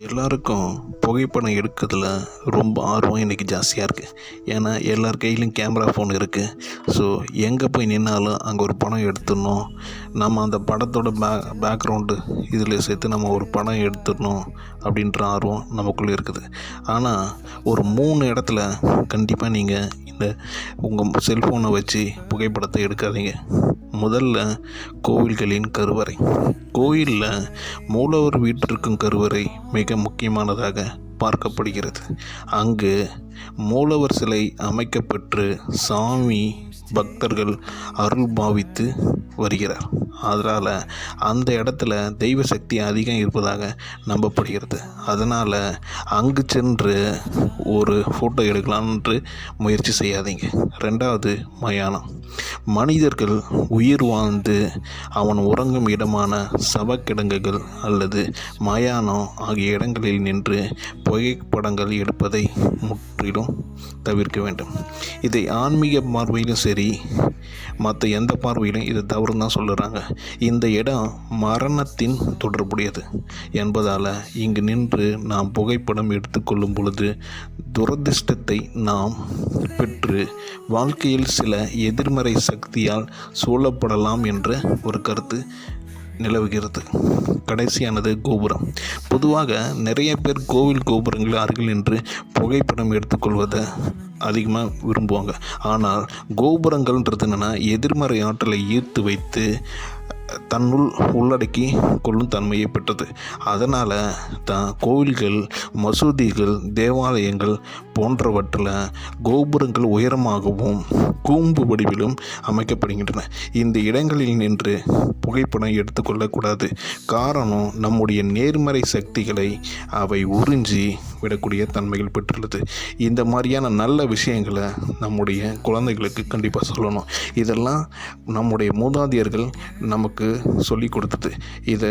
எல்லாருக்கும் புகைப்படம் எடுக்கிறதுல ரொம்ப ஆர்வம் இன்றைக்கி ஜாஸ்தியாக இருக்குது ஏன்னா எல்லார் கையிலும் கேமரா ஃபோன் இருக்குது ஸோ எங்கே போய் நின்னாலும் அங்கே ஒரு படம் எடுத்துடணும். நம்ம அந்த படத்தோட பே பேக்ரவுண்டு இதில் சேர்த்து நம்ம ஒரு படம் எடுத்துடணும் அப்படின்ற ஆர்வம் நமக்குள்ளே இருக்குது. ஆனால் ஒரு மூணு இடத்துல கண்டிப்பாக நீங்கள் இந்த உங்கள் செல்ஃபோனை வச்சு புகைப்படத்தை எடுக்காதீங்க. முதல்ல கோவில்களின் கருவறை. கோயிலில் மூலவர் வீட்டிற்கும் கருவறை மிக முக்கியமானதாக பார்க்கப்படுகிறது. அங்கு மூலவர் சிலை அமைக்கப்பெற்று சாமி பக்தர்கள் அருள் பாவித்து வருகிறார். அதனால் அந்த இடத்துல தெய்வ சக்தி அதிகம் இருப்பதாக நம்பப்படுகிறது. அதனால் அங்கு சென்று ஒரு ஃபோட்டோ எடுக்கலாம்ன்று முயற்சி செய்யாதீங்க. ரெண்டாவது மயானம். மனிதர்கள் உயிர் வாழ்ந்து அவன் உறங்கும் இடமான சவக்கிடங்குகள் அல்லது மயானம் ஆகிய இடங்களில் நின்று புகைப்படங்கள் எடுப்பதை முற்றிலும் தவிர்க்க வேண்டும். இதை ஆன்மீக பார்வையிலும் சரி மற்ற எந்த பார்வையிலும் இது தவறுன்னு தான் சொல்லுறாங்க. இந்த இடம் மரணத்தின் தொடர்புடையது என்பதால் இங்கு நின்று நாம் புகைப்படம் எடுத்துக்கொள்ளும் பொழுது துரதிர்ஷ்டத்தை நாம் பெற்று வாழ்க்கையில் சில எதிர்மறை சக்தியால் சூழப்படலாம் என்ற ஒரு கருத்து நிலவுகிறது. கடைசியானது கோபுரம். பொதுவாக நிறைய பேர் கோவில் கோபுரங்கள் அருகில் நின்று புகைப்படம் எடுத்துக்கொள்வதை அதிகமாக விரும்புவாங்க. ஆனால் கோபுரங்கள்ன்றது என்னென்னா எதிர்மறை ஆற்றலை ஈர்த்து வைத்து தன்னுள் உள்ளடக்கி கொள்ளும் தன்மையை பெற்றது. அதனால் தான் கோவில்கள் மசூதிகள் தேவாலயங்கள் போன்றவற்றில் கோபுரங்கள் உயரமாகவும் கூம்பு வடிவிலும் அமைக்கப்படுகின்றன. இந்த இடங்களில் நின்று புகைப்படம் எடுத்துக்கொள்ளக்கூடாது காரணம் நம்முடைய நேர்மறை சக்திகளை அவை உறிஞ்சி விடக்கூடிய தன்மைகள் பெற்றுள்ளது. இந்த மாதிரியான நல்ல விஷயங்களை நம்முடைய குழந்தைகளுக்கு கண்டிப்பாக சொல்லணும். இதெல்லாம் நம்முடைய மூதாதையர்கள் நமக்கு சொல்லி கொடுத்தது. இதை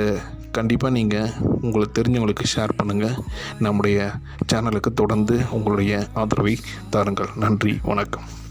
கண்டிப்பாக நீங்கள் உங்களுக்கு தெரிஞ்சவங்களுக்கு ஷேர் பண்ணுங்கள் நம்முடைய சேனலுக்கு தொடர்ந்து உங்களுடைய ஆதரவை தாருங்கள். நன்றி வணக்கம்.